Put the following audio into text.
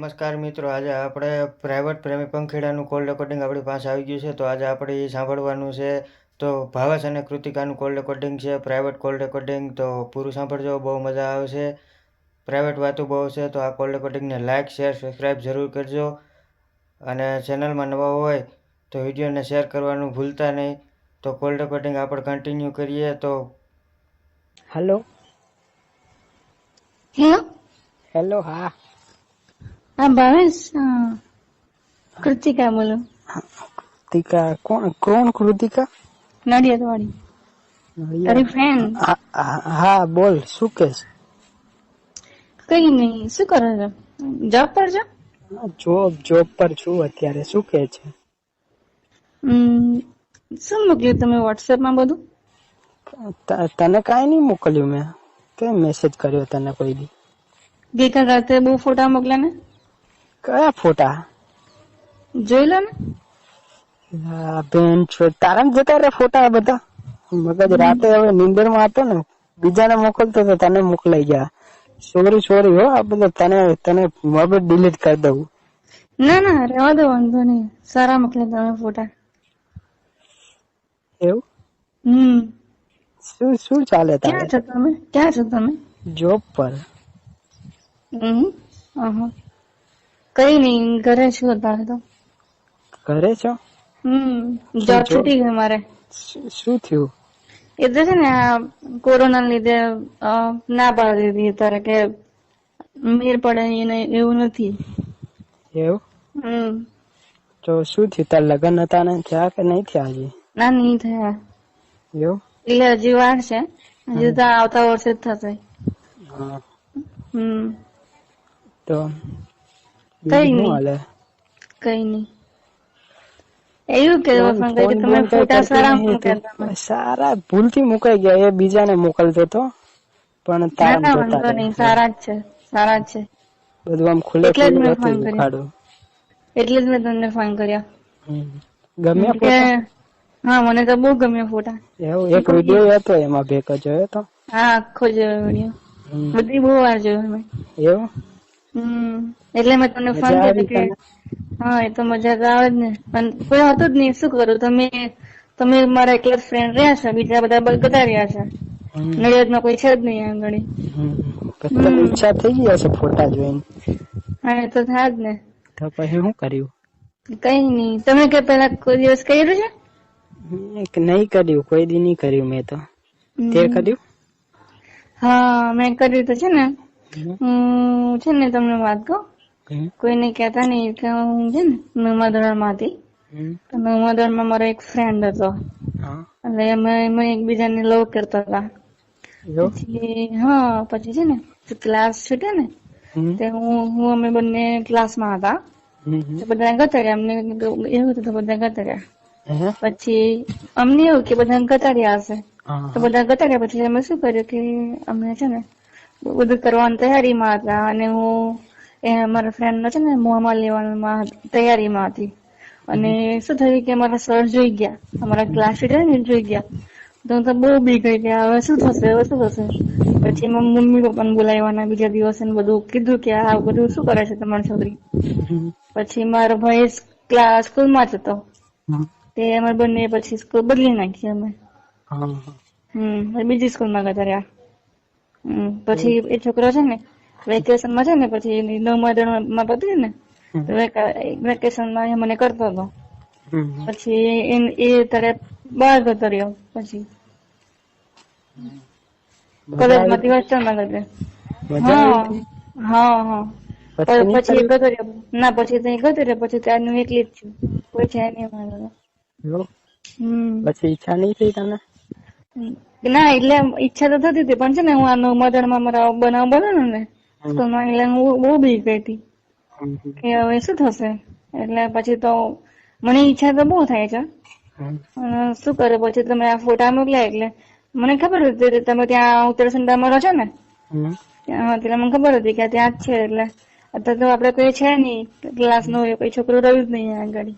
નમસ્કાર મિત્રો આજે આપણે પ્રાઇવેટ પ્રેમી પંખીડાનું કોલ રેકોર્ડિંગ આપણી પાસે આવી ગયું છે. તો આજે આપણે એ સાંભળવાનું છે. તો ભાવેશ અને કૃતિકાનું કોલ રેકોર્ડિંગ છે પ્રાઇવેટ કોલ રેકોર્ડિંગ તો પૂરું સાંભળજો બહુ મજા આવશે પ્રાઇવેટ વાતો બહુ છે તો આ કોલ રેકોર્ડિંગને લાઇક શેર સબસ્ક્રાઈબ જરૂર કરજો. અને ચેનલમાં નવા હોય તો વિડીયોને શેર કરવાનું ભૂલતા નહીં. તો કોલ રેકોર્ડિંગ આપણે કન્ટિન્યુ કરીએ. તો હેલો હેલો હેલો હા. હા ભાવેશ. કૃતિકા બોલો. કૃતિકા કોણ કોણ કૃતિકા? નડિયાદ. વાળી તારી ફ્રેન્ડ હા, બોલ શું કે છે? કઈ નહીં શું કરે છે? જોબ પર છો? જોબ જોબ પર છું અત્યારે. શું કે છે? શું મોકલ્યું તમે વોટ્સએપમાં બધું તને કાંઈ નહીં મોકલ્યું મેં. કેમ મેસેજ કર્યો તને કોઈ દી? ગઈકાલ રાતે બહુ ફોટા મોકલ્યા ને? કયા ફોટા? જોઈ લે ને. બેન છો. તારા જતા રે ફોટા બધા? મગજ રાતે હવે નીંદરમાં હતો ને. બીજાને મોકલતો તો તને મોકલાઈ ગયા. સોરી સોરી હો. આ બધું તને તને મોબાઈલ ડિલીટ કરી દઉં. ના ના રહેવા દો વાંધો નહીં. સારા મોકલે તમે ફોટા. એવું? હમ. શું શું ચાલે ક્યાં છો તમે? ક્યાં છો તમે? જોબ પર. હમ અહં. કઈ નહીં ઘરે છું અત્યારે તો. ઘરે છો? હમ જોબ છૂટી ગઈ મારે. શું થયું? એ તો છે ને આ કોરોના લીધે ના પાડી દીધી અત્યારે કે મેર પડે એને એવું નથી. એવું? હમ. તો શું થયું? તાર લગન હતા ને થયા કે નહીં થયા હજી? ના નહીં થયા. એવું? એટલે હજી વાર છે. હજી તો આવતા વર્ષે જ થશે. હમ. તો કઈ નહીં. કઈ નહીં એવું કે તમે ફોટા સારા નહીં મૂક્યા તું. તમે સારા ભૂલથી મુકાઈ ગયા એ બીજાને મોકલતો તો પણ તારા ના વાંધો નહીં સારા જ છે સારા જ છે બધું આમ ખુલ્લે એટલે જ મેં ફોન કર્યો. એટલે જ મેં તમને ફોન કર્યા. ગમ્યા ફોટા? હા મને તો બહુ ગમ્યા ફોટા એવું એક વીડિયો હતો એમાં ભેગો જોયો તો હા આખો જોયો વિડિયો બધી બહુ વાર જોયો મેં એવું એટલે મેં તમને ફોન કર્યો કે હા એ તો મજા તો આવે જ ને. પણ કોઈ હતું જ નહીં. શું કરું? તમે તમે મારા એકલા ફ્રેન્ડ રહ્યા છે. બીજા બધા બધા રહ્યા છે. નડિયાદમાં કોઈ છે જ નહીં આગળ ઈચ્છા થઈ ગઈ હશે ફોટા જોઈને. હા એ તો થાય જ ને. તો પછી શું કર્યું? કઈ નહીં. તમે કે પેલા કોઈ દિવસ કર્યું છે? નહીં કર્યું. કોઈ દી નહીં કર્યું મેં તો. તે કર્યું? હા મેં કર્યું તો છે ને. હું છે ને તમને વાત કહું. કોઈને કહેતા નહીં કે હું છે ને નવમા માંથી. તો નવમા ધોરણમાં મારો એક ફ્રેન્ડ હતો. એટલે અમે અમે એકબીજાને લવ કરતા હતા. પછી હા પછી છે ને ક્લાસ છૂટે ને તે હું હું અમે બંને ક્લાસમાં હતા. તો બધા ગતર્યા અમને એવું હતું તો બધા ગતર્યા. પછી અમને એવું કે બધા ગતર્યા હશે. તો બધા ગતર્યા પછી અમે શું કર્યું કે અમે છે ને બધું કરવાની તૈયારીમાં હતા અને હું એ મારા ફ્રેન્ડ નો છે ને મોહમાં લેવામાં તૈયારીમાં હતી. અને શું થયું કે મારા સર જોઈ ગયા. અમારા ક્લાસ ટીચર ને જોઈ ગયા. તો હું તો બહુ બી ગઈ. કે હવે શું થશે? હવે શું થશે? પછી મમ્મી પપ્પાને બોલાવવાના બીજા દિવસે બધું કીધું કે આ બધું શું કરે છે તમારી છોકરી? પછી મારો ભાઈ ક્લાસ સ્કૂલમાં જ હતો. તે અમે બંને પછી સ્કૂલ બદલી નાખી અમે. હમ બીજી સ્કૂલમાં ગયા રહ્યા. પછી એ છોકરો છે ને વેકેશનમાં છે ને પછી એની નવમા ધોરણમાં પત્યું ને વેકેશન વેકેશનમાં એ મને કરતો હતો. પછી એ- તારે બહાર જતો રહ્યો પછી. કોલેજમાંથી હોસ્ટેલમાં મજા હા હા હા. પછી? ગતો રહ્યો ના પછી ત્યાં ગતો રહ્યો પછી ત્યારનું એકલી જ છું. કોઈ છે નહીં મારા પછી ઈચ્છા નહીં થઈ તને? ના એટલે ઈચ્છા તો થતી હતી પણ છે ને હું આ નવમા ધોરણમાં મારા બનાવ બન્યો ને. તો એટલે હું બહુ બી ગઈ હતી. કે હવે શું થશે? એટલે પછી તો મને ઈચ્છા તો બહુ થાય છે. અને શું કરે? પછી તમે આ ફોટા મોકલ્યા એટલે મને ખબર હતી તમે ત્યાં ઉત્તરસંડામાં રહો છો ને? ત્યાં એટલે મને ખબર હતી કે ત્યાં જ છે એટલે અત્યારે તો આપડે કોઈ છે નહીં ક્લાસ નો કોઈ છોકરો રહ્યું જ નહીં આગળ